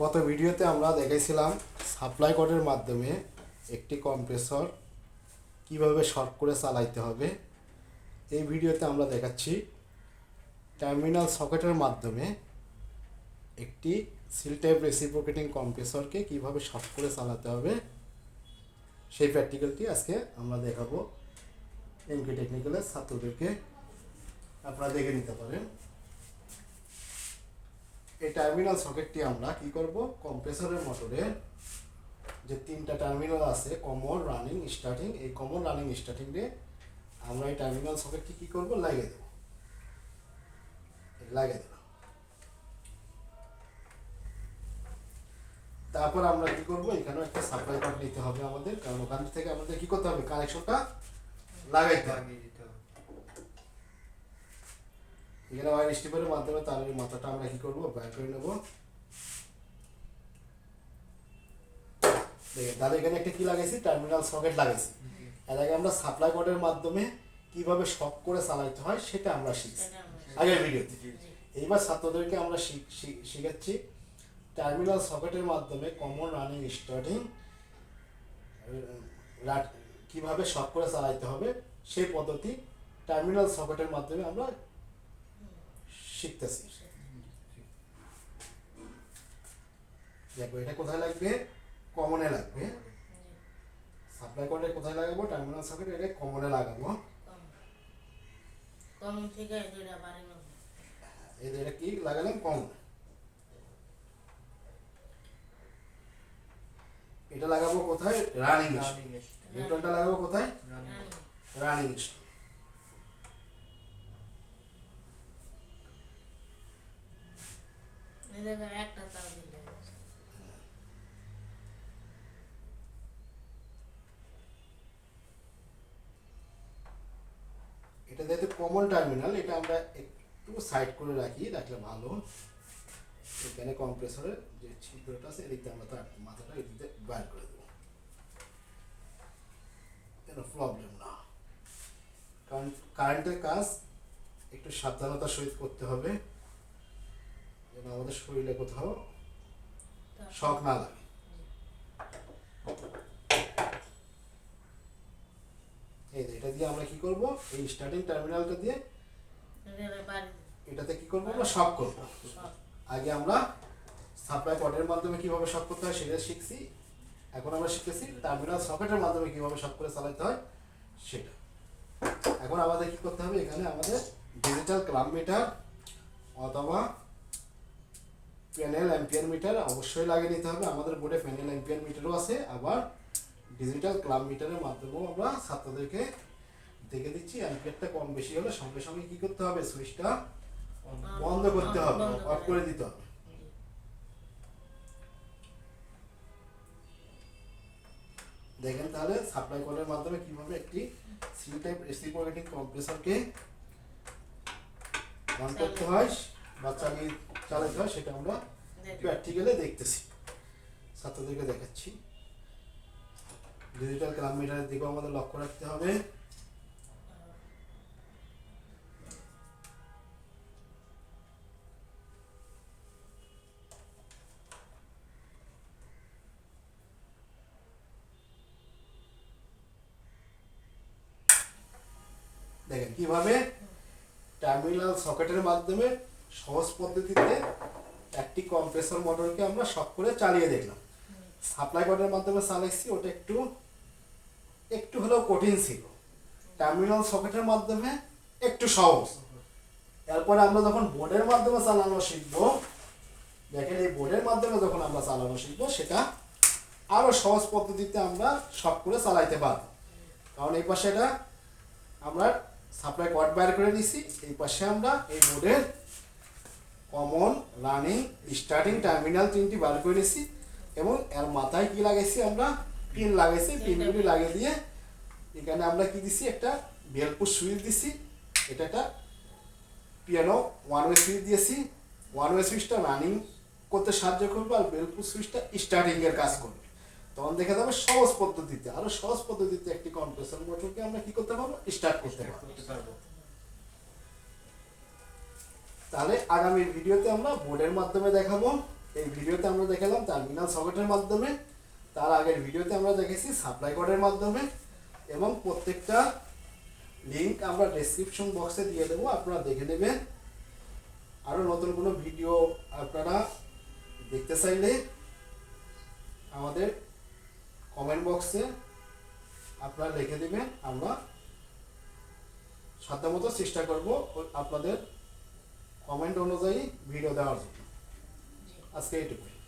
গত ভিডিওতে আমরা দেখেছিলাম সাপ্লাই কোডের মাধ্যমে একটি কম্প্রেসর কীভাবে শর্ট করে চালাইতে হবে। এই ভিডিওতে আমরা দেখাচ্ছি টার্মিনাল সকেটের মাধ্যমে একটি সিল টাইপ রেসিপ্রোকেটিং কম্প্রেসরকে কীভাবে শর্ট করে চালাতে হবে, সেই প্র্যাকটিক্যালটি আজকে আমরা দেখাবো এমকে টেকনিক্যালের ছাত্রদেরকে। আপনারা দেখে নিতে পারেন। এই টার্মিনাল সকেটটি আমরা কি করব? কম্প্রেসরের মোটরে যে তিনটা টার্মিনাল আছে কমন রানিং স্টার্টিং এই কমন রানিং স্টার্টিংয়ে আমরা এই টার্মিনাল সকেটটি কি করব? লাগিয়ে দেব। লাগিয়ে দিলাম তারপর আমরা কি করব? এখানেও একটা সাপ্লাই কর্ড নিতে হবে আমাদের, কারণ ওখান থেকে আমাদের কি করতে হবে? কানেকশনটা লাগাইতে হবে। এখানে ওয়ার স্টিপারের মাধ্যমে তারের মাথাটা আমরা কি করব? বের করে নেব। দেখেন তাহলে এখানে একটা কি লাগাইছি? টার্মিনাল সকেট লাগাইছি। আগে আমরা সাপ্লাই কোডের মাধ্যমে কীভাবে শক করে চালাইতে হয় সেটা আমরা শিখছি। আগের ভিডিওতে এইবার ছাত্রদেরকে আমরা শিখ- শিখ- শিখাচ্ছি। টার্মিনাল সকেটের মাধ্যমে কমন রানিং স্টার্টিং কীভাবে শক করে চালাইতে হবে সেই পদ্ধতি টার্মিনাল সকেটের মাধ্যমে আমরা শিখতেছি। দেখো এটা কোথায় লাগবে? কমনে লাগবে। সাপ্লাই কোডে কোথায় লাগাবো? টার্মিনাল সকেট এটা কমনে লাগাবো। কম থেকে দুইটা বাড়ি নেব। এই এটা কি? লাগালাম কমন এটা লাগাবো কোথায়? রানিং নিউট্রালটা লাগাবো কোথায়? রানিং এদের এটা যেহেতু কমন টার্মিনাল এটা আমরা একটু সাইড করে রাখি, রাখলে ভালো এখানে কম্প্রেসরের যে ছিদ্রটা আছে আমরা তার মাথাটা এদিকে করে দেবো। যেন প্রবলেম না। কারণ কারেন্টের কাজ একটু সাবধানতার সহিত করতে হবে। আমাদের শরীরে কোথাও শখ না লাগে। এই এটা দিয়ে আমরা কি করব? এই স্টার্টিং টার্মিনালটা দিয়ে এটাতে কি করব? আমরা শক করব। আগে আমরা সাপ্লাই পটের মাধ্যমে কীভাবে শক করতে হয় সেটা শিখছি। এখন আমরা শিখতেছি টার্মিনাল সকেটের মাধ্যমে কীভাবে শক করে চালাতে হয় সেটা। এখন আমাদের কি করতে হবে? এখানে আমাদের ডিজিটাল ক্লাব মিটার অথবা প্যানেল অ্যাম্পিয়ার মিটার অবশ্যই লাগিয়ে নিতে হবে। আমাদের বোর্ডে প্যানেল অ্যাম্পিয়ার মিটারও আছে। আবার ডিজিটাল ক্লাব মিটারের মাধ্যমেও আমরা ছাত্রদেরকে দেখে দিচ্ছি। অ্যাম্পিয়ারটা কম বেশি হলে সঙ্গে সঙ্গে কি করতে হবে? সুইচটা বন্ধ করতে হবে। অফ করে দিতে হবে। দেখেন তাহলে সাপ্লাই কোডের মাধ্যমে কীভাবে একটি সি টাইপ এসি রেসিপ্রোকেটিং কম্প্রেসরকে অন করতে হয়। বা চালিয়ে চালাতে হয় সেটা আমরা প্র্যাকটিক্যালে দেখতেছি। ছাত্রদেরকে দেখাচ্ছি। ডিজিটাল ক্লাব মিটারের দিকেও আমাদের লক্ষ্য রাখতে হবে। দেখেন কীভাবে টার্মিনাল সকেটের মাধ্যমে সহজ পদ্ধতিতে একটি কম্প্রেসর মোটরকে আমরা শক করে চালিয়ে দেখলাম। সাপ্লাই কোডের মাধ্যমে চালাইছি, ওটা একটু একটু হলেও কঠিন ছিল। টার্মিনাল সকেটের মাধ্যমে একটু সহজ। এরপরে আমরা যখন বোর্ডের মাধ্যমে চালানো শিখব, দেখেন এই বোর্ডের মাধ্যমে যখন আমরা চালানো শিখব, সেটা আরও সহজ পদ্ধতিতে আমরা শক করে চালাইতে পারব। কারণ এই পাশে এটা আমরা সাপ্লাই কট বাইর করে নিছি, এই পাশে আমরা এই বোর্ডের কমন রানিং স্টার্টিং টার্মিনাল তিনটি বার করে নিছি এবং এর মাথায় কি লাগাইছি আমরা? পিন লাগাইছি পিনগুলি লাগিয়ে দিয়ে এখানে আমরা কি দিছি? একটা বেলপুর সুইচ দিছি। এটা একটা পিয়ানো ওয়ান ওয়ে সুইচ দিয়েছি। ওয়ান ওয়ে সুইচটা রানিং করতে সাহায্য করবে আর বেলপুর সুইচটা স্টার্টিংয়ের কাজ করবে। তখন দেখা যাবে সহজ পদ্ধতিতে আরও সহজ পদ্ধতিতে একটি কম্প্রেসর মোটরকে আমরা কি করতে পারব? স্টার্ট করতে পারব। তাহলে আগামী ভিডিওতে আমরা বোর্ডের মাধ্যমে দেখাবো। এই ভিডিওতে আমরা দেখালাম টার্মিনাল সকেটের মাধ্যমে। তার আগের ভিডিওতে আমরা দেখেছি সাপ্লাই কোডের মাধ্যমে। এবং প্রত্যেকটা লিঙ্ক আমরা ডেসক্রিপশন বক্সে দিয়ে দেবো, আপনারা দেখে নেবেন। আরও নতুন কোনো ভিডিও আপনারা দেখতে চাইলে আমাদের কমেন্ট বক্সে আপনারা লিখে দেবেন। আমরা সাধ্যমতো চেষ্টা করব আপনাদের কমেন্ট অনুযায়ী ভিডিও দেওয়ার জন্য। আজকে এইটুকুই